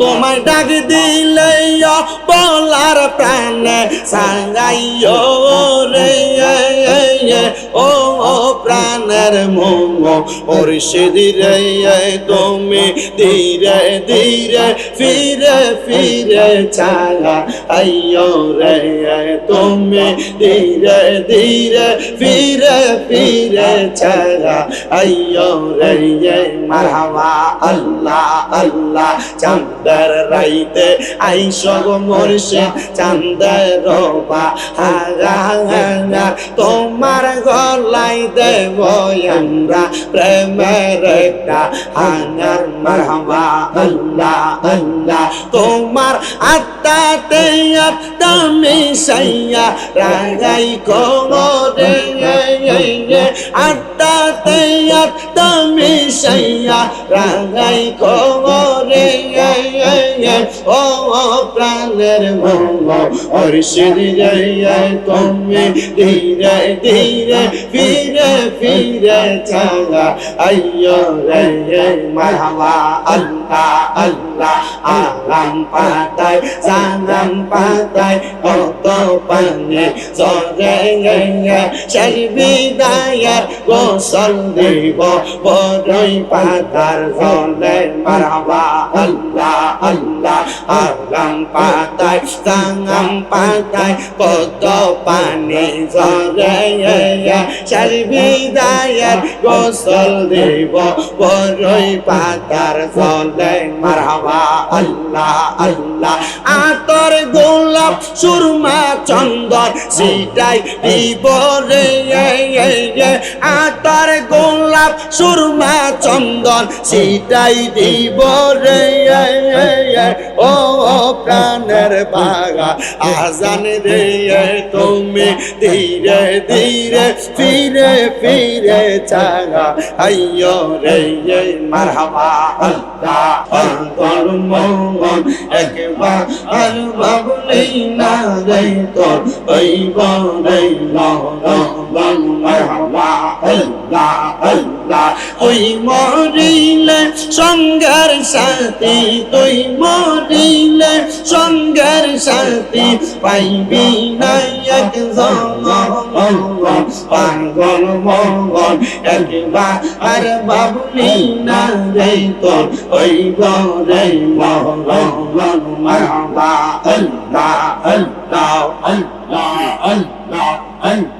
তোমায় ডাক দিলে বলার প্রাণে সাঙ্গাইও রে ও প্রাণের মোহ ওর ধীরে তুমি ধীরে ধীরে ফিরে ফিরে চালা। আইয়ো রে তুমি ধীরে ধীরে ফিরে ফিরে চালা। আইয়ো রে মারহাবা, আল্লাহ আল্লাহ, চাঁদের রাইতে আইসো গো মুর্শিদ, চাঁদের রোবা। হাগা তোমার গলাই দেব আমরা প্রেমের একটা হাঙ্গার মারহাবা আল্লাহ আল্লাহ তোমার আত্মাতে আত্মা মিশাইয়া রাগাই কোমরে আত্মাতে আত্মা মিশাইয়া রাগাই কোমরে ও প্রাণের মঙ্গ অর্ষিদ যাইয়া তুমি ধীরে ধীরে, ফিরে ফিরে চালা। আইয়ো রে মারহাবা আল্লাহ আল্লাহ, আরাম পাতায়, সালাম পাতায়, কত পানে সরে সেই বিদায়ের গোসল দিব। বড়ই পাতার জলে, মারহাবা, আল্লাহ আল্লাহ। কত পানি সরে সেই বিদায়ের গোসল দিব বড়ই পাতার জলে। মারহাবা, আল্লাহ আল্লাহ, আতর গোলাপ, সুরমা, চন্দন সিটাই দিব রে আতর গোলাপ, সুরমা, চন্দন সিটাই দিব রে ও প্রাণের বাগা, আজান রে তুমি ধীরে ধীরে, ফিরে ফিরে চাগা। আইয়ো রে মারহাবা আল্লাহ, অন্তর মন একবার আর বাবলি না রে তোর, ওই বরে মারহাবা আল্লাহ আল্লাহ। ওই মরিলে সঙ্গের সাথী তুই মরিলে সঙ্গের সাথী পাইবি না এক পাগল মঙ্গল। একবার আর বাবলি না রে তোর, ওই গরে মহরম মারবা আল্লাহ আল্লাহ আল্লাহ আল্লাহ আল্লাহ।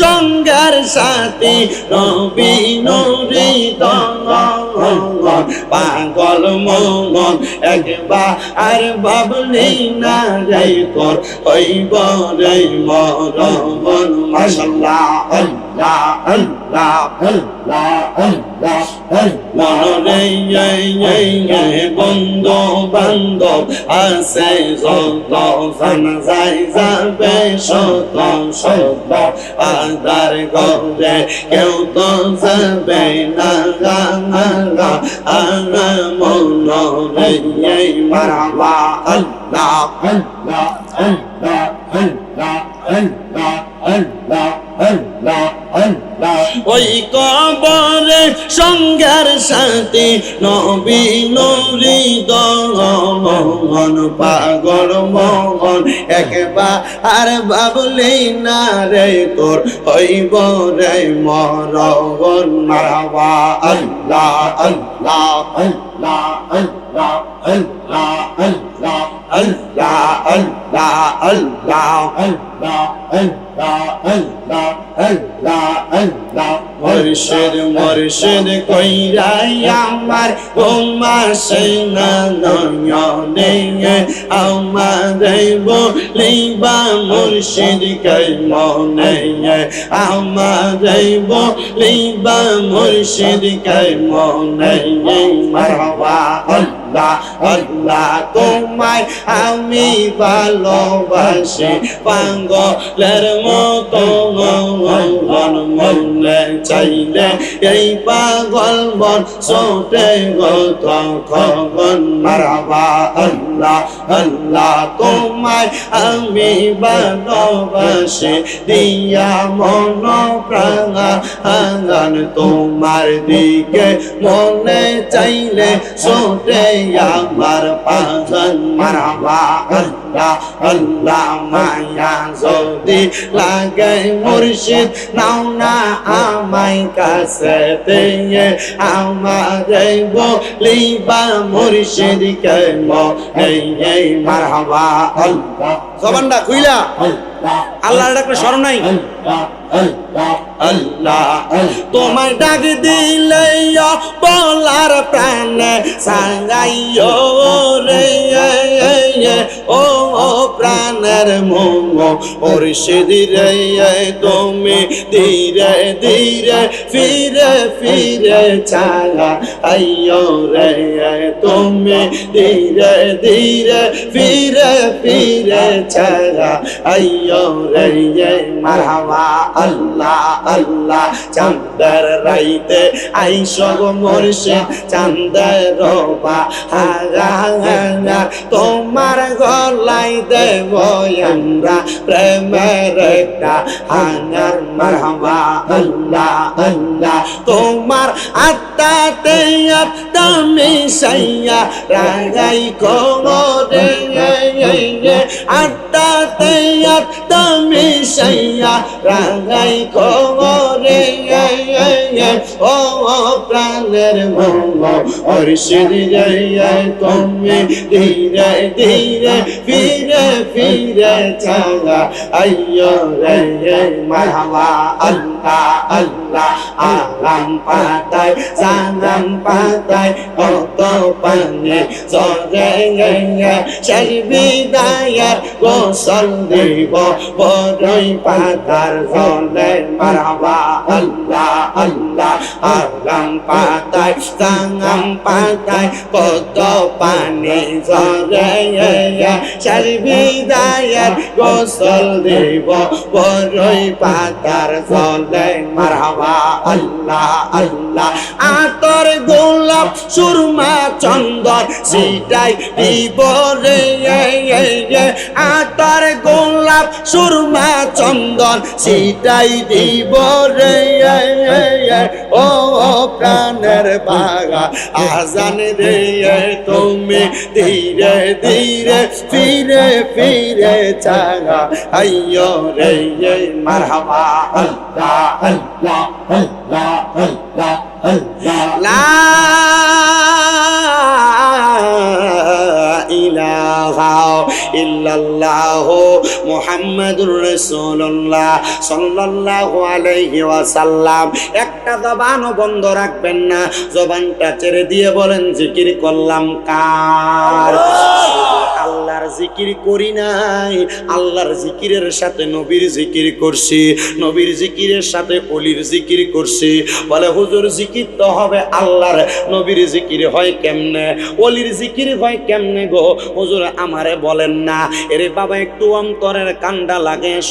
সঙ্গের সাথে নবী পাগল মন একবার আর বাবলি না রে কর ওই বরে মরমন মাশাল্লাহ। বন্ধু বান্ধব আছে যত যাই যাবে শত শত আদার গরে কেউ তো যাবে না গা আনা মনরে মারবা আল্লাহ আল্লাহ আল্লাহ আল্লাহ আল্লাহ আল্লাহ আল্লাহ আল্লাহ ওই কবরে সঙ্গের সাথে নবী নুরি দহন পাগল মহন একবার আর ভাবলি না রে তোর হইব রে মরগন মারবা আল্লাহ আল্লাহ আল্লাহ আল্লাহ আল্লাহ আল্লাহ আল্লাহ আল্লাহ আল্লাহ আল্লাহ আল্লাহ আল্লাহ আল্লাহ আল্লাহ মুর্শিদ মুর্শিদ কইরাই আমার গোমা সেনা নয়নে। আমাদের বলিবা মুর্শিদ কে মনে। আমাদের বলিবা মুর্শিদ কে মনে। মারহাবা আল্লাহ আল্লাহ তোমায় আমি ভালোবাসি। পাগলের মতো মন চাইলে এই পাগল মন ছোটে গত খগন মারাবা আল্লাহ আল্লাহ তোমায় আমি ভালোবাসি। দিয়া মন প্রাণা আঙ্গান তোমার দিকে। মনে চাইলে ছোটে আমার পাগল মারাবা আল্লাহ আল্লাহ মায়া যদি লাগে মুর্শিদ নাও না আমায় কাছে দিয়ে আমারে বলিবা মুর্শিদ কেন এই এই মারহাবা আল্লাহ জবানটা খুইলা। আল্লাহর ডাকলে স্মরণ নাই। আল্লাহ তোমায় ডাক দিলে বলার প্রাণে সাঙ্গাইও রে ও প্রাণের মোম ওর ধীরে তুমি ধীরে ধীরে ফিরে ফিরে ছায়া। আইও রে তুমি ধীরে ধীরে ফিরে ফিরে ছায়া। আইও রে মারহাবা, আল্লাহ আল্লাহ চান্দের রাইতে আইসব মরছে চান্দের রবা। হাগা হাগা, তোমার গলাই দেব আমরা প্রেমের একটা হাঙ্গার মারহাবা, আল্লাহ আল্লাহ। তোমার আত্মাতে আত্মা মিশাইয়া রাগাই কোমরে আত্মাতে আত্মা মিশাইয়া রাগাই কোমরে ও প্রাণের মঙ্গ অর্ষির জয়। তুমি ধীরে ধীরে ফিরে ফিরে চালা আইয়ো রে মারহাবা, আল্লাহ আল্লাহ আলাম পাতায় জানাম পাতায়, কত পানি জরে সেই বিদায়ের গোসল দিব বড়ই পাতার জলে। মারহাবা, আল্লাহ আল্লাহ আলাম পাতায় জানাম পাতায়, কত পানি জরে সেই বিদায়ের গোসল দিব বড়ই পাতার জলে মারহাবা। আল্লাহ আল্লাহ, আতর গোলাপ, সুরমা, চন্দন সিটাই দিব রে আতর গোলাপ, সুরমা, চন্দন সিটাই দিব রে ও প্রাণের বাগা, আজান রে তুমি ধীরে ধীরে, ফিরে ফিরে চাগা। আইয়ো রে মারহাবা, আল্লাহ আল্লাহ আল্লাহ আল্লাহ ইলাহা ইল্লাল্লাহ মুহাম্মাদুর রাসূলুল্লাহ সাল্লাল্লাহু আলাইহি ওয়াসাল্লাম। একটা জবানও বন্ধ রাখবেন না। জবানটা ছেড়ে দিয়ে বলেন, জিকির করলাম কার? আল্লাহর জিকির করি নাই। আল্লাহর জিকিরের সাথে নবীর জিকির করছি। নবীর জিকিরের সাথে অলির জিকির করছি। বলে, হুজুর, জিকির তো হবে আল্লাহর। নবীর জিকির হয় কেমনে? অলির জিকির হয় কেমনে গো? হুজুর, আমারে বলেন না। এরে বাবা, একটু অন্তরের কান্ডা লাগে।